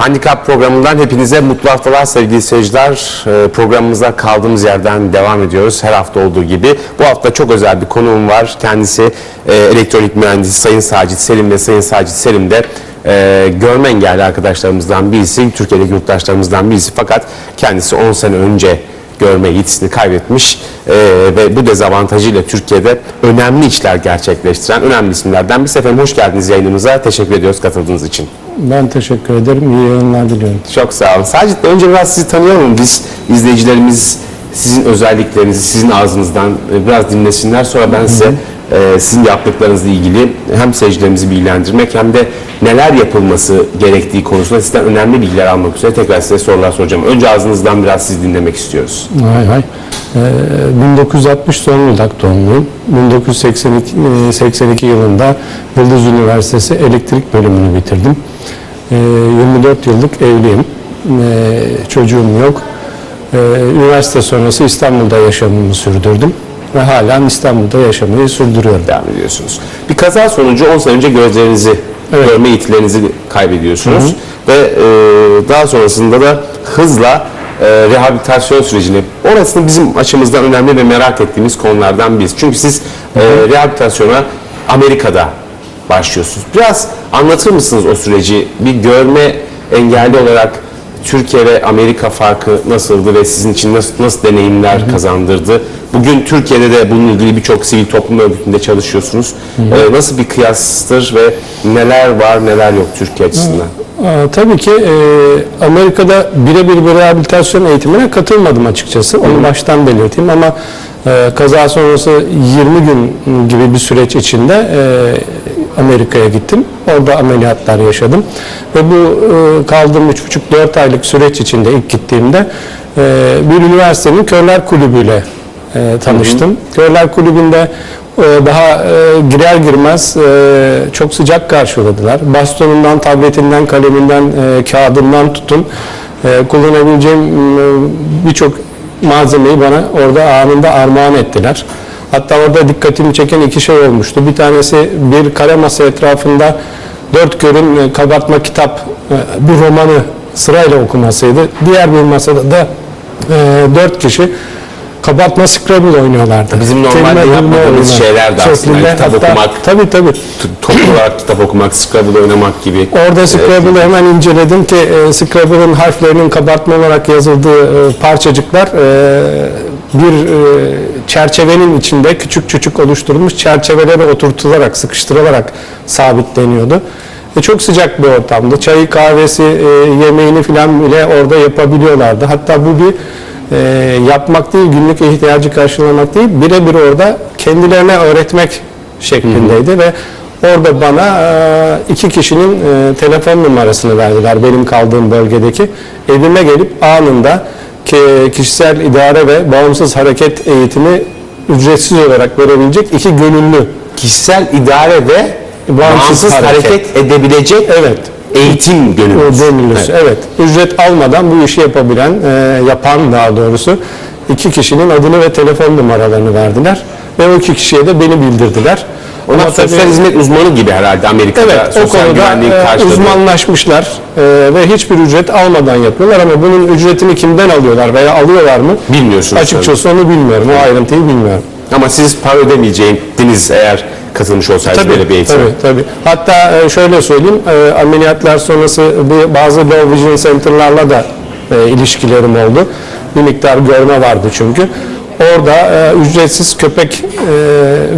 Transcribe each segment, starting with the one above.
Handikap programından hepinize mutlu haftalar sevgili seyirciler. Ee, Programımıza kaldığımız yerden devam ediyoruz her hafta olduğu gibi. Bu hafta çok özel bir konuğum var. Kendisi e, elektronik mühendisi Sayın Sacit Selim ve Sayın Sacit Selim de e, görme engelli arkadaşlarımızdan birisi, Türkiye'deki yurttaşlarımızdan birisi. Fakat kendisi 10 sene önce görme yetisini kaybetmiş e, ve bu dezavantajıyla Türkiye'de önemli işler gerçekleştiren önemli isimlerden bir sefer hoş geldiniz yayınımıza. Teşekkür ediyoruz katıldığınız için. Ben teşekkür ederim. İyi yayınlar diliyorum. Çok sağ olun. Bey önce biraz sizi tanıyalım. Biz izleyicilerimiz sizin özelliklerinizi sizin ağzınızdan e, biraz dinlesinler. Sonra ben size e, sizin yaptıklarınızla ilgili hem seyircilerimizi bilgilendirmek hem de neler yapılması gerektiği konusunda sizden önemli bilgiler almak üzere tekrar size sorular soracağım. Önce ağzınızdan biraz sizi dinlemek istiyoruz. Hay hay. Ee, 1960 Zonguldak doğumluyum. 1982 e, 82 yılında Yıldız Üniversitesi elektrik bölümünü bitirdim. Ee, 24 yıllık evliyim. Ee, çocuğum yok. Ee, üniversite sonrası İstanbul'da yaşamımı sürdürdüm. Ve halen İstanbul'da yaşamayı sürdürüyorum. devam ediyorsunuz. Bir kaza sonucu 10 sene önce gözlerinizi, Evet. görme yetilerinizi kaybediyorsunuz. Ve e, daha sonrasında da hızla e, rehabilitasyon sürecini, orası bizim açımızdan önemli ve merak ettiğimiz konulardan birisi. Çünkü siz e, rehabilitasyona Amerika'da başlıyorsunuz. Biraz anlatır mısınız o süreci? Bir görme engelli olarak Türkiye ve Amerika farkı nasıldı ve sizin için nasıl, nasıl deneyimler kazandırdı? Bugün Türkiye'de de bununla ilgili birçok sivil toplum örgütünde çalışıyorsunuz. Ee, nasıl bir kıyastır ve neler var neler yok Türkiye açısından? Aa, Tabii ki e, Amerika'da birebir bir rehabilitasyon eğitimine katılmadım açıkçası. Onu baştan belirteyim ama e, kaza sonrası 20 gün gibi bir süreç içinde e, Amerika'ya gittim. Orada ameliyatlar yaşadım. Ve bu e, kaldığım 3,5-4 aylık süreç içinde ilk gittiğimde e, bir üniversitenin Körler Kulübü'yle e, tanıştım. Körler Kulübü'nde e, daha girer girmez çok sıcak karşıladılar. Bastonundan, tabletinden, kaleminden, kağıdından tutun kullanabileceğim birçok malzemeyi bana orada anında armağan ettiler. Hatta orada dikkatimi çeken iki şey olmuştu. Bir tanesi bir kare masa etrafında dört görün e, kabartma kitap e, bir romanı sırayla okumasıydı. Diğer bir masada da e, dört kişi kabartma Scrabble oynuyorlardı. Bizim normalde Kelime yapmadığımız şeyler de aslında. şeklinde. Kitap Hatta- okumak. Tabii tabii. Toplu olarak kitap okumak, Scrabble oynamak gibi. Orada Scrabble'ı hemen inceledim ki e, Scrabble'ın harflerinin kabartma olarak yazıldığı e, parçacıklar e, bir e, çerçevenin içinde küçük küçük oluşturulmuş çerçevelere oturtularak, sıkıştırılarak sabitleniyordu. E, çok sıcak bir ortamdı. Çayı, kahvesi, e, yemeğini falan bile orada yapabiliyorlardı. Hatta bu bir e, yapmak değil, günlük ihtiyacı karşılamak değil, birebir orada kendilerine öğretmek şeklindeydi ve orada bana e, iki kişinin e, telefon numarasını verdiler benim kaldığım bölgedeki. Evime gelip anında kişisel idare ve bağımsız hareket eğitimi ücretsiz olarak verebilecek iki gönüllü Kişisel idare ve Bağımsız bağımsız hareket, hareket. edebilecek evet eğitim gönüllüsü. gönüllüsü. Evet. Ücret almadan bu işi yapabilen, e, yapan daha doğrusu iki kişinin adını ve telefon numaralarını verdiler. Ve o iki kişiye de beni bildirdiler. Onlar tabii- sosyal hizmet uzmanı gibi herhalde Amerika'da Evet, o sosyal konuda güvenliğin e, karşıladığı. uzmanlaşmışlar e, ve hiçbir ücret almadan yapıyorlar ama bunun ücretini kimden alıyorlar veya alıyorlar mı? Bilmiyorsunuz Açıkçası onu bilmiyorum, o ayrıntıyı bilmiyorum. Ama siz para ödemeyecektiniz eğer katılmış olsaydınız böyle bir eğitime. tabii, tabii. Hatta e, şöyle söyleyeyim, e, ameliyatlar sonrası bazı low vision center'larla da ilişkilerim oldu. Bir miktar görme vardı çünkü. Orada e, ücretsiz köpek e,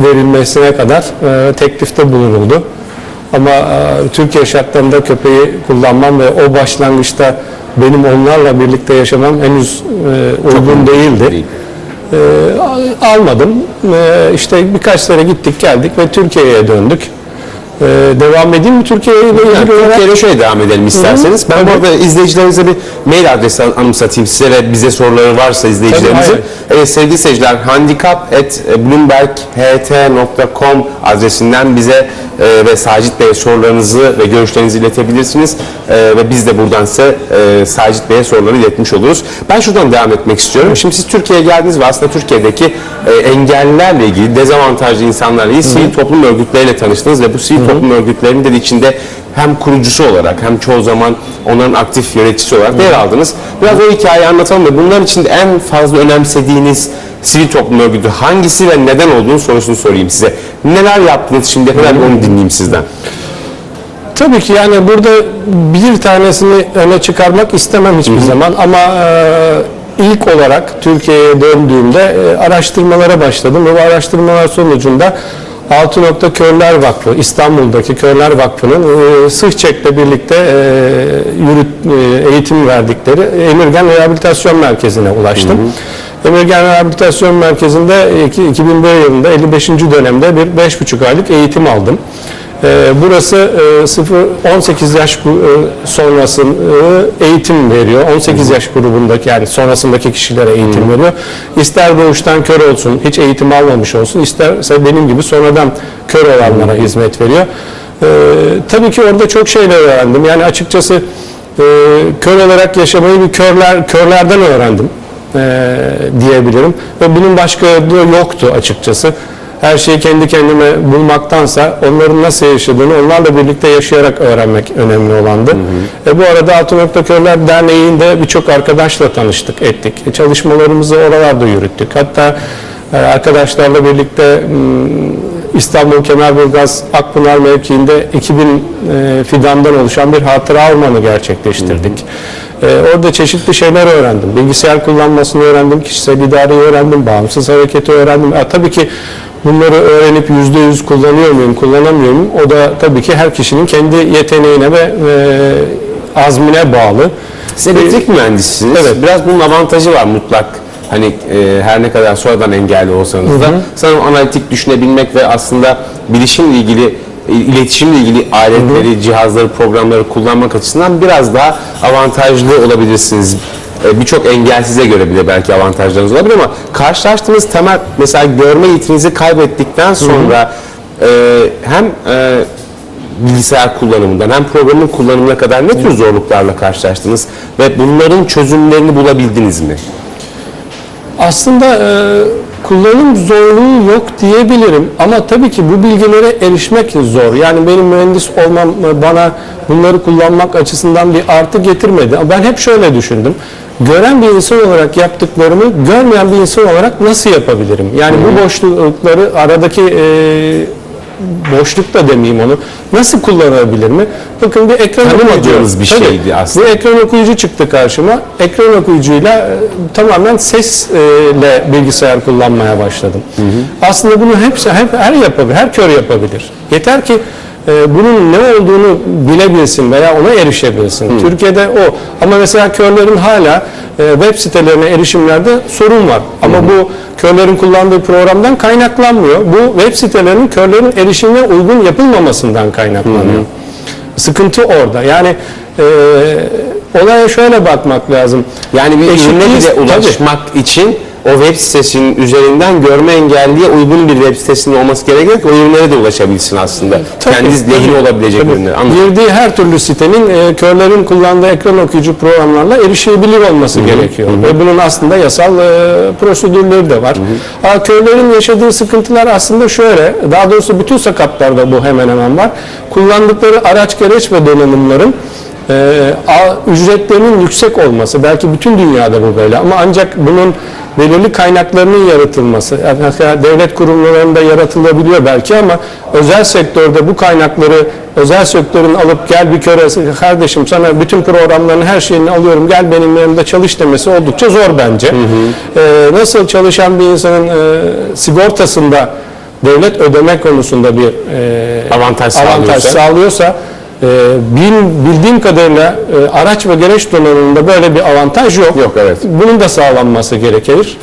verilmesine kadar e, teklifte bulunuldu. Ama e, Türkiye şartlarında köpeği kullanmam ve o başlangıçta benim onlarla birlikte yaşamam henüz e, uygun değildi. Değil. Al- almadım. Ee, işte birkaç sene gittik geldik ve Türkiye'ye döndük. Ee, devam edeyim mi Türkiye ile Yani ilgili olarak? Türkiye'de şöyle devam edelim isterseniz. Ben bu arada izleyicilerimize bir mail adresi anımsatayım size ve bize soruları varsa izleyicilerimizin. Tabii, Evet sevgili seyirciler handicap.bloomberg.ht.com adresinden bize e, ve Sacit Bey'e sorularınızı ve görüşlerinizi iletebilirsiniz. E, ve biz de buradan size e, Sacit Bey'e soruları iletmiş oluruz. Ben şuradan devam etmek istiyorum. Şimdi siz Türkiye'ye geldiniz ve aslında Türkiye'deki e, engellilerle ilgili, dezavantajlı insanlarla ilgili sivil toplum örgütleriyle tanıştınız ve bu sivil toplum toplum örgütlerinde de içinde hem kurucusu olarak hem çoğu zaman onların aktif yöneticisi olarak yer aldınız. Biraz o hikayeyi anlatalım ve bunların içinde en fazla önemsediğiniz sivil toplum örgütü hangisi ve neden olduğunu sorusunu sorayım size. Neler yaptınız şimdiye kadar onu dinleyeyim sizden. Tabii ki yani burada bir tanesini öne çıkarmak istemem hiçbir zaman ama e, ilk olarak Türkiye'ye döndüğümde e, araştırmalara başladım ve bu araştırmalar sonucunda Altı Nokta Körler Vakfı, İstanbul'daki Körler Vakfı'nın e, Sıhçek'le birlikte e, yürüt, e, eğitim verdikleri Emirgen Rehabilitasyon Merkezi'ne ulaştım. Emirgen Rehabilitasyon Merkezi'nde iki- 2001 yılında 55. dönemde bir 5,5 aylık eğitim aldım. Ee, Burası e, 0 18 yaş e, sonrası e, eğitim veriyor. 18 yaş grubundaki yani sonrasındaki kişilere eğitim veriyor. İster doğuştan kör olsun, hiç eğitim almamış olsun, isterse benim gibi sonradan kör olanlara hizmet veriyor. Ee, tabii ki orada çok şeyler öğrendim. Yani açıkçası e, kör olarak yaşamayı bir körler körlerden öğrendim e, diyebilirim. Ve bunun başka yolu yoktu açıkçası her şeyi kendi kendime bulmaktansa onların nasıl yaşadığını onlarla birlikte yaşayarak öğrenmek önemli olandı. E, bu arada Altın Nokta Körler Derneği'nde birçok arkadaşla tanıştık, ettik. E, çalışmalarımızı oralarda yürüttük. Hatta e, arkadaşlarla birlikte İstanbul Kemerburgaz Akpınar mevkiinde 2000 e, fidandan oluşan bir hatıra ormanı gerçekleştirdik. E, orada çeşitli şeyler öğrendim. Bilgisayar kullanmasını öğrendim, kişisel idareyi öğrendim, bağımsız hareketi öğrendim. E, tabii ki bunları öğrenip yüzde yüz kullanıyor muyum, kullanamıyor muyum? O da tabii ki her kişinin kendi yeteneğine ve e, azmine bağlı. Siz elektrik mühendisisiniz. Evet. Biraz bunun avantajı var mutlak. Hani e, her ne kadar sonradan engelli olsanız da sanırım analitik düşünebilmek ve aslında bilişimle ilgili e, iletişimle ilgili aletleri, cihazları, programları kullanmak açısından biraz daha avantajlı olabilirsiniz. E, Birçok engelsize göre bile belki avantajlarınız olabilir ama karşılaştığınız temel mesela görme yetinizi kaybettikten sonra e, hem e, bilgisayar kullanımından hem programın kullanımına kadar ne tür zorluklarla karşılaştınız ve bunların çözümlerini bulabildiniz mi? Aslında e, kullanım zorluğu yok diyebilirim ama tabii ki bu bilgilere erişmek zor. Yani benim mühendis olmam bana bunları kullanmak açısından bir artı getirmedi. Ben hep şöyle düşündüm. Gören bir insan olarak yaptıklarımı görmeyen bir insan olarak nasıl yapabilirim? Yani bu boşlukları aradaki e, boşluk da demeyeyim onu. Nasıl kullanabilir mi? Bakın bir ekran Tanımadığınız okuyucu. bir Tabii, şeydi aslında. Bir ekran okuyucu çıktı karşıma. Ekran okuyucuyla e, tamamen sesle bilgisayar kullanmaya başladım. Aslında bunu hepsi hep her yapabilir, her kör yapabilir. Yeter ki e, bunun ne olduğunu bilebilsin veya ona erişebilsin. Türkiye'de o. Ama mesela körlerin hala e, web sitelerine erişimlerde sorun var. Ama bu körlerin kullandığı programdan kaynaklanmıyor. Bu web sitelerinin körlerin erişimine uygun yapılmamasından kaynaklanıyor. Sıkıntı orada. Yani e, olaya şöyle bakmak lazım. Yani bir ürüne bile tabii. ulaşmak için o web sitesinin üzerinden görme engelliye uygun bir web sitesinin olması gerekiyor ki o ürünlere de ulaşabilsin aslında. Tabii, Kendi lehine olabilecek Tabii. ürünler. Anladım. Girdiği her türlü sitenin e, körlerin kullandığı ekran okuyucu programlarla erişebilir olması gerekiyor. Ve bunun aslında yasal e, prosedürleri de var. Ama körlerin yaşadığı sıkıntılar aslında şöyle, daha doğrusu bütün sakatlarda bu hemen hemen var. Kullandıkları araç gereç ve donanımların e, a- ücretlerinin yüksek olması, belki bütün dünyada bu böyle ama ancak bunun belirli kaynaklarının yaratılması, yani devlet kurumlarında yaratılabiliyor belki ama özel sektörde bu kaynakları özel sektörün alıp gel bir köre kardeşim sana bütün programların her şeyini alıyorum gel benim yanımda çalış demesi oldukça zor bence. Ee, nasıl çalışan bir insanın e, sigortasında devlet ödeme konusunda bir e, Avantaj avantaj sağlıyorsa. sağlıyorsa e, bil- bildiğim kadarıyla e, araç ve gereç donanımında böyle bir avantaj yok. Yok, evet. Bunun da sağlanması gerekir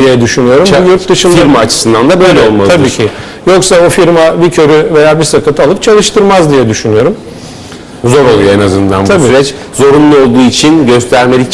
diye düşünüyorum. Bu yurt dışında Firma açısından da böyle Evet, olmalıdır. Tabii ki. Yoksa o firma bir körü veya bir sakatı alıp çalıştırmaz diye düşünüyorum. Zor oluyor en azından Tabii. bu süreç. Zorunlu olduğu için göstermelik